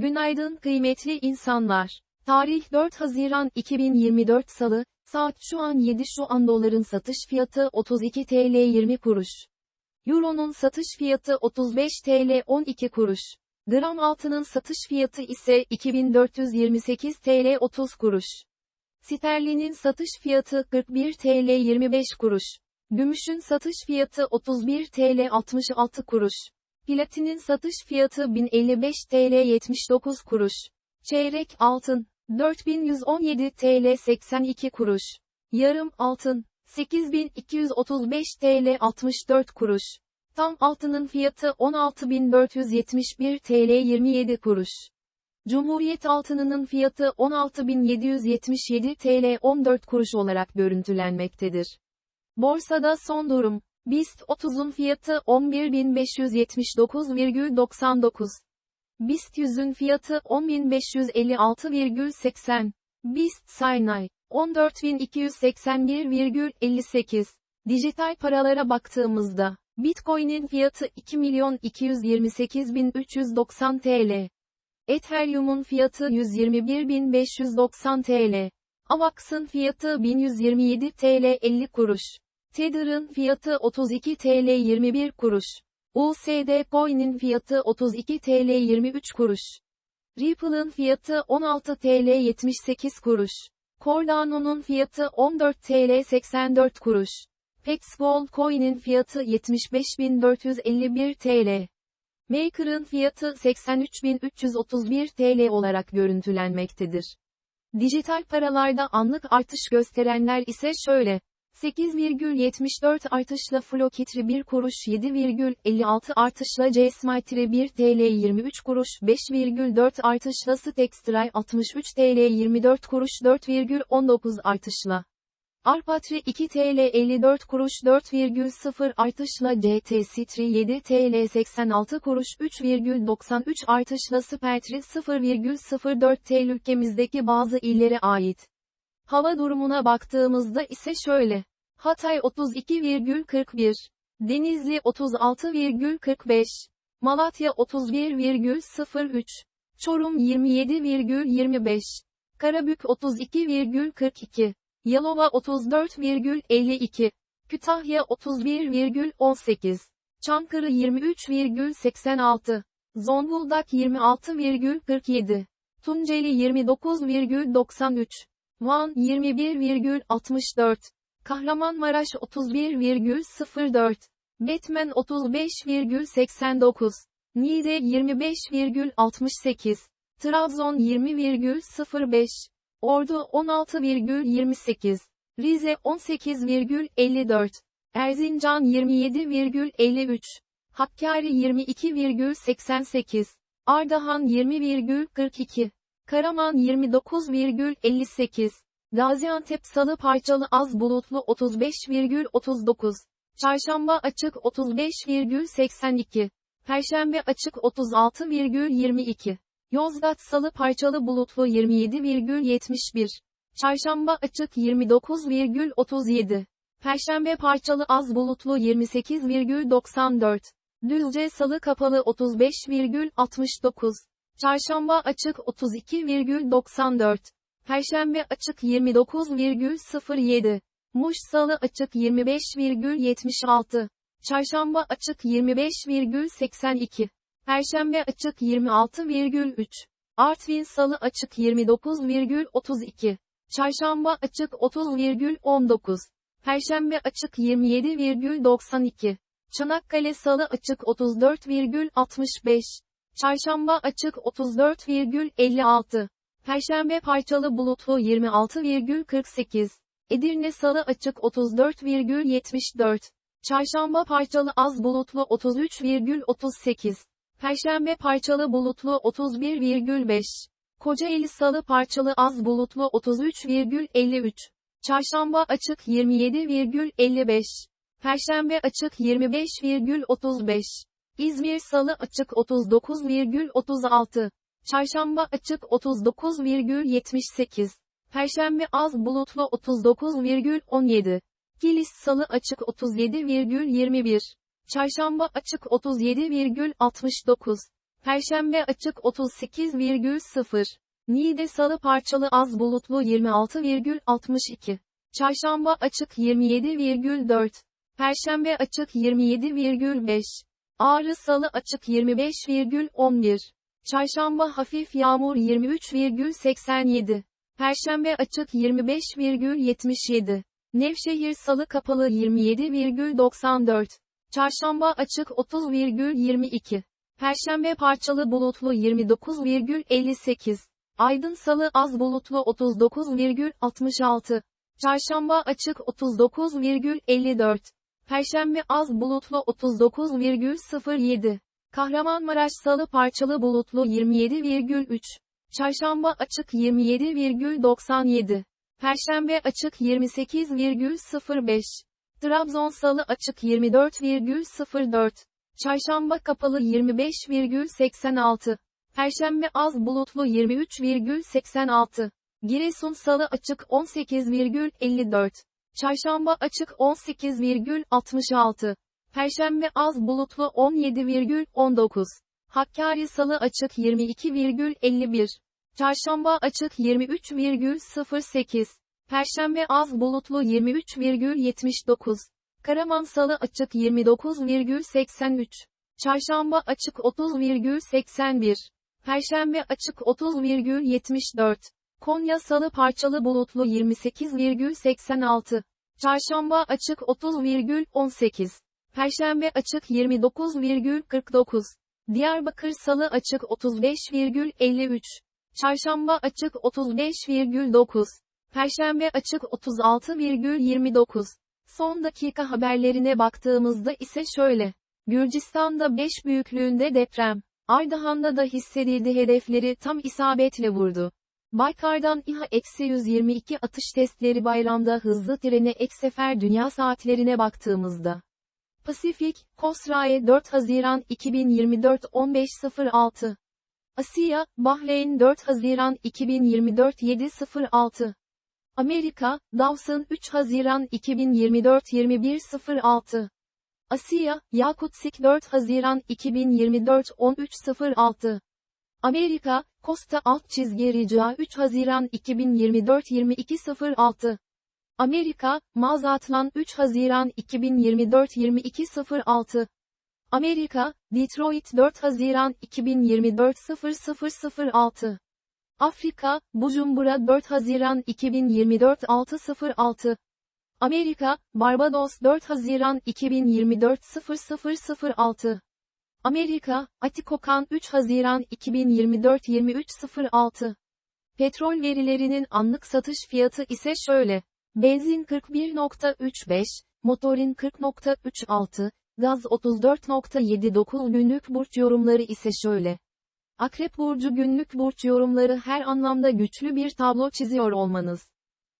Günaydın kıymetli insanlar. Tarih 4 Haziran 2024 Salı, saat şu an 7 şu an doların satış fiyatı 32 TL 20 kuruş. Euro'nun satış fiyatı 35 TL 12 kuruş. Gram altının satış fiyatı ise 2428 TL 30 kuruş. Sterlinin satış fiyatı 41 TL 25 kuruş. Gümüşün satış fiyatı 31 TL 66 kuruş. Platinin satış fiyatı 1055 TL 79 kuruş. Çeyrek altın 4117 TL 82 kuruş. Yarım altın 8235 TL 64 kuruş. Tam altının fiyatı 16471 TL 27 kuruş. Cumhuriyet altınının fiyatı 16777 TL 14 kuruş olarak görüntülenmektedir. Borsada son durum. BIST 30'un fiyatı 11.579,99. BIST 100'ün fiyatı 10.556,80. BIST Saynay 14.281,58. Dijital paralara baktığımızda, Bitcoin'in fiyatı 2.228.390 TL. Ethereum'un fiyatı 121.590 TL. AVAX'ın fiyatı 1127 TL 50 kuruş. Tether'ın fiyatı 32 TL 21 kuruş. USD Coin'in fiyatı 32 TL 23 kuruş. Ripple'ın fiyatı 16 TL 78 kuruş. Cardano'nun fiyatı 14 TL 84 kuruş. Pex Gold Coin'in fiyatı 75.451 TL. Maker'ın fiyatı 83.331 TL olarak görüntülenmektedir. Dijital paralarda anlık artış gösterenler ise şöyle. 8,74 artışla Flokitri 1 kuruş 7,56 artışla Csmitri 1 TL 23 kuruş 5,4 artışla Stextray 63 TL 24 kuruş 4,19 artışla. Arpatri 2 TL 54 kuruş 4,0 artışla CT Citri 7 TL 86 kuruş 3,93 artışla Spertri 0,04 TL ülkemizdeki bazı illere ait. Hava durumuna baktığımızda ise şöyle. Hatay 32,41. Denizli 36,45. Malatya 31,03. Çorum 27,25. Karabük 32,42. Yalova 34,52. Kütahya 31,18. Çankırı 23,86. Zonguldak 26,47. Tunceli 29,93. Van 21,64. Kahramanmaraş 31,04. Batman 35,89. Niğde 25,68. Trabzon 20,05. Ordu 16,28. Rize 18,54. Erzincan 27,53. Hakkari 22,88. Ardahan 20,42. Karaman 29,58. Gaziantep Salı parçalı az bulutlu 35,39. Çarşamba açık 35,82. Perşembe açık 36,22. Yozgat Salı parçalı bulutlu 27,71. Çarşamba açık 29,37. Perşembe parçalı az bulutlu 28,94. Düzce Salı kapalı 35,69. Çarşamba açık 32,94. Perşembe açık 29,07. Muş Salı açık 25,76. Çarşamba açık 25,82. Perşembe açık 26,3. Artvin Salı açık 29,32. Çarşamba açık 30,19. Perşembe açık 27,92. Çanakkale Salı açık 34,65. Çarşamba açık 34,56. Perşembe parçalı bulutlu 26,48. Edirne Salı açık 34,74. Çarşamba parçalı az bulutlu 33,38. Perşembe parçalı bulutlu 31,5. Kocaeli Salı parçalı az bulutlu 33,53. Çarşamba açık 27,55. Perşembe açık 25,35. İzmir Salı açık 39,36. Çarşamba açık 39,78. Perşembe az bulutlu 39,17. Kilis Salı açık 37,21. Çarşamba açık 37,69. Perşembe açık 38,0. Niğde salı parçalı az bulutlu 26,62. Çarşamba açık 27,4. Perşembe açık 27,5. Ağrı salı açık 25,11. Çarşamba hafif yağmur 23,87. Perşembe açık 25,77. Nevşehir salı kapalı 27,94. Çarşamba açık 30,22. Perşembe parçalı bulutlu 29,58. Aydın salı az bulutlu 39,66. Çarşamba açık 39,54. Perşembe az bulutlu 39,07. Kahramanmaraş salı parçalı bulutlu 27,3. Çarşamba açık 27,97. Perşembe açık 28,05. Trabzon salı açık 24,04. Çarşamba kapalı 25,86. Perşembe az bulutlu 23,86. Giresun salı açık 18,54. Çarşamba açık 18,66. Perşembe az bulutlu 17,19. Hakkari salı açık 22,51. Çarşamba açık 23,08. Perşembe az bulutlu 23,79. Karaman salı açık 29,83. Çarşamba açık 30,81. Perşembe açık 30,74. Konya salı parçalı bulutlu 28,86. Çarşamba açık 30,18. Perşembe açık 29,49. Diyarbakır salı açık 35,53. Çarşamba açık 35,9. Perşembe açık 36,29. Son dakika haberlerine baktığımızda ise şöyle. Gürcistan'da 5 büyüklüğünde deprem. Ardahan'da da hissedildi hedefleri tam isabetle vurdu. Baykar'dan İHA-122 atış testleri bayramda hızlı trene ek sefer dünya saatlerine baktığımızda. Pasifik, Kosrae 4 Haziran 2024 15.06. Asya, Bahreyn 4 Haziran 2024 7.06. Amerika, Dawson 3 Haziran 2024 21.06. Asya, Yakutsik 4 Haziran 2024 13.06. Amerika, Costa alt çizgi rica 3 Haziran 2024 22.06. Amerika, Mazatlan 3 Haziran 2024 22.06. Amerika, Detroit 4 Haziran 2024 0006. Afrika, Bujumbura 4 Haziran 2024 606. Amerika, Barbados 4 Haziran 2024 0006. Amerika, Atikokan 3 Haziran 2024 2306. Petrol verilerinin anlık satış fiyatı ise şöyle. Benzin 41.35, motorin 40.36, gaz 34.79 günlük burç yorumları ise şöyle. Akrep burcu günlük burç yorumları her anlamda güçlü bir tablo çiziyor olmanız.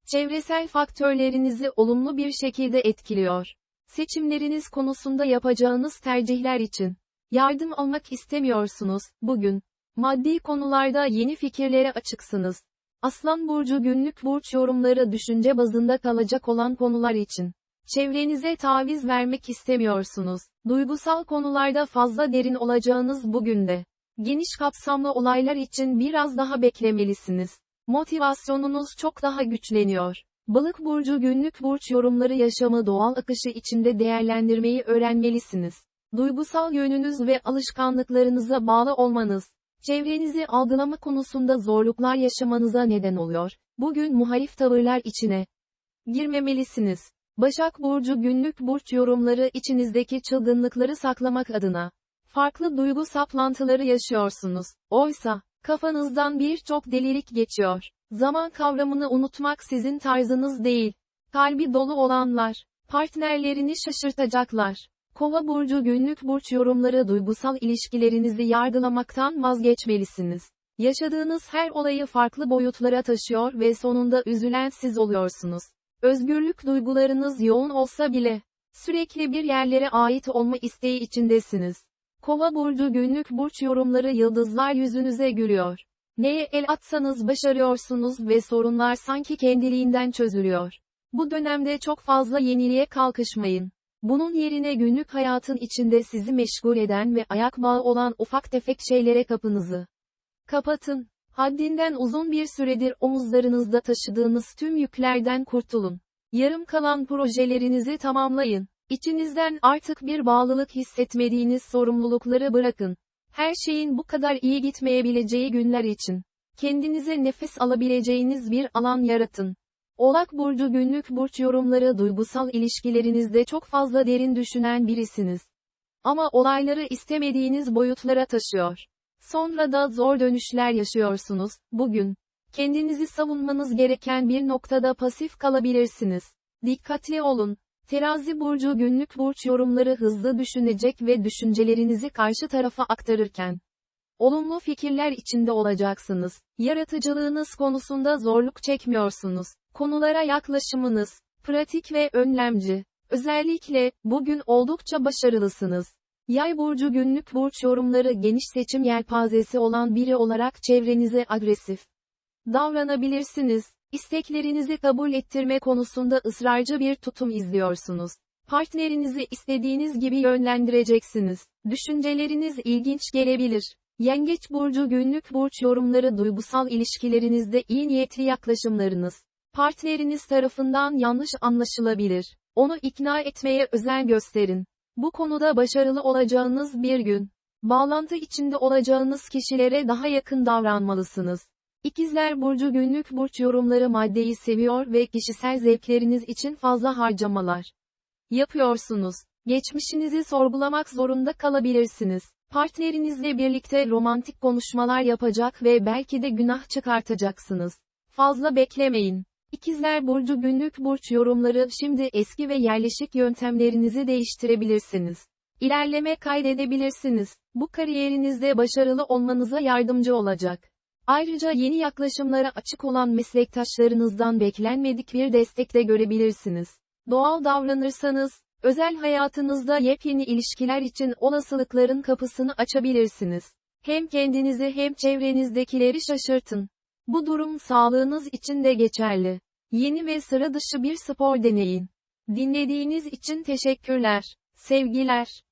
Çevresel faktörlerinizi olumlu bir şekilde etkiliyor. Seçimleriniz konusunda yapacağınız tercihler için yardım almak istemiyorsunuz bugün. Maddi konularda yeni fikirlere açıksınız. Aslan burcu günlük burç yorumları düşünce bazında kalacak olan konular için. Çevrenize taviz vermek istemiyorsunuz. Duygusal konularda fazla derin olacağınız bugün de. Geniş kapsamlı olaylar için biraz daha beklemelisiniz. Motivasyonunuz çok daha güçleniyor. Balık burcu günlük burç yorumları yaşamı doğal akışı içinde değerlendirmeyi öğrenmelisiniz. Duygusal yönünüz ve alışkanlıklarınıza bağlı olmanız, çevrenizi algılama konusunda zorluklar yaşamanıza neden oluyor. Bugün muhalif tavırlar içine girmemelisiniz. Başak Burcu günlük burç yorumları içinizdeki çılgınlıkları saklamak adına. Farklı duygu saplantıları yaşıyorsunuz. Oysa, kafanızdan birçok delilik geçiyor. Zaman kavramını unutmak sizin tarzınız değil. Kalbi dolu olanlar, partnerlerini şaşırtacaklar. Kova burcu günlük burç yorumları duygusal ilişkilerinizi yargılamaktan vazgeçmelisiniz. Yaşadığınız her olayı farklı boyutlara taşıyor ve sonunda üzülen siz oluyorsunuz. Özgürlük duygularınız yoğun olsa bile sürekli bir yerlere ait olma isteği içindesiniz. Kova burcu günlük burç yorumları yıldızlar yüzünüze gülüyor. Neye el atsanız başarıyorsunuz ve sorunlar sanki kendiliğinden çözülüyor. Bu dönemde çok fazla yeniliğe kalkışmayın. Bunun yerine günlük hayatın içinde sizi meşgul eden ve ayak bağı olan ufak tefek şeylere kapınızı kapatın. Haddinden uzun bir süredir omuzlarınızda taşıdığınız tüm yüklerden kurtulun. Yarım kalan projelerinizi tamamlayın. İçinizden artık bir bağlılık hissetmediğiniz sorumlulukları bırakın. Her şeyin bu kadar iyi gitmeyebileceği günler için kendinize nefes alabileceğiniz bir alan yaratın. Oğlak burcu günlük burç yorumları duygusal ilişkilerinizde çok fazla derin düşünen birisiniz. Ama olayları istemediğiniz boyutlara taşıyor. Sonra da zor dönüşler yaşıyorsunuz. Bugün kendinizi savunmanız gereken bir noktada pasif kalabilirsiniz. Dikkatli olun. Terazi burcu günlük burç yorumları hızlı düşünecek ve düşüncelerinizi karşı tarafa aktarırken olumlu fikirler içinde olacaksınız. Yaratıcılığınız konusunda zorluk çekmiyorsunuz. Konulara yaklaşımınız pratik ve önlemci. Özellikle bugün oldukça başarılısınız. Yay burcu günlük burç yorumları geniş seçim yelpazesi olan biri olarak çevrenize agresif davranabilirsiniz. İsteklerinizi kabul ettirme konusunda ısrarcı bir tutum izliyorsunuz. Partnerinizi istediğiniz gibi yönlendireceksiniz. Düşünceleriniz ilginç gelebilir. Yengeç burcu günlük burç yorumları duygusal ilişkilerinizde iyi niyetli yaklaşımlarınız partneriniz tarafından yanlış anlaşılabilir. Onu ikna etmeye özen gösterin. Bu konuda başarılı olacağınız bir gün. Bağlantı içinde olacağınız kişilere daha yakın davranmalısınız. İkizler Burcu günlük burç yorumları maddeyi seviyor ve kişisel zevkleriniz için fazla harcamalar yapıyorsunuz. Geçmişinizi sorgulamak zorunda kalabilirsiniz. Partnerinizle birlikte romantik konuşmalar yapacak ve belki de günah çıkartacaksınız. Fazla beklemeyin. İkizler Burcu günlük burç yorumları şimdi eski ve yerleşik yöntemlerinizi değiştirebilirsiniz. İlerleme kaydedebilirsiniz. Bu kariyerinizde başarılı olmanıza yardımcı olacak. Ayrıca yeni yaklaşımlara açık olan meslektaşlarınızdan beklenmedik bir destek de görebilirsiniz. Doğal davranırsanız, özel hayatınızda yepyeni ilişkiler için olasılıkların kapısını açabilirsiniz. Hem kendinizi hem çevrenizdekileri şaşırtın. Bu durum sağlığınız için de geçerli. Yeni ve sıra dışı bir spor deneyin. Dinlediğiniz için teşekkürler. Sevgiler.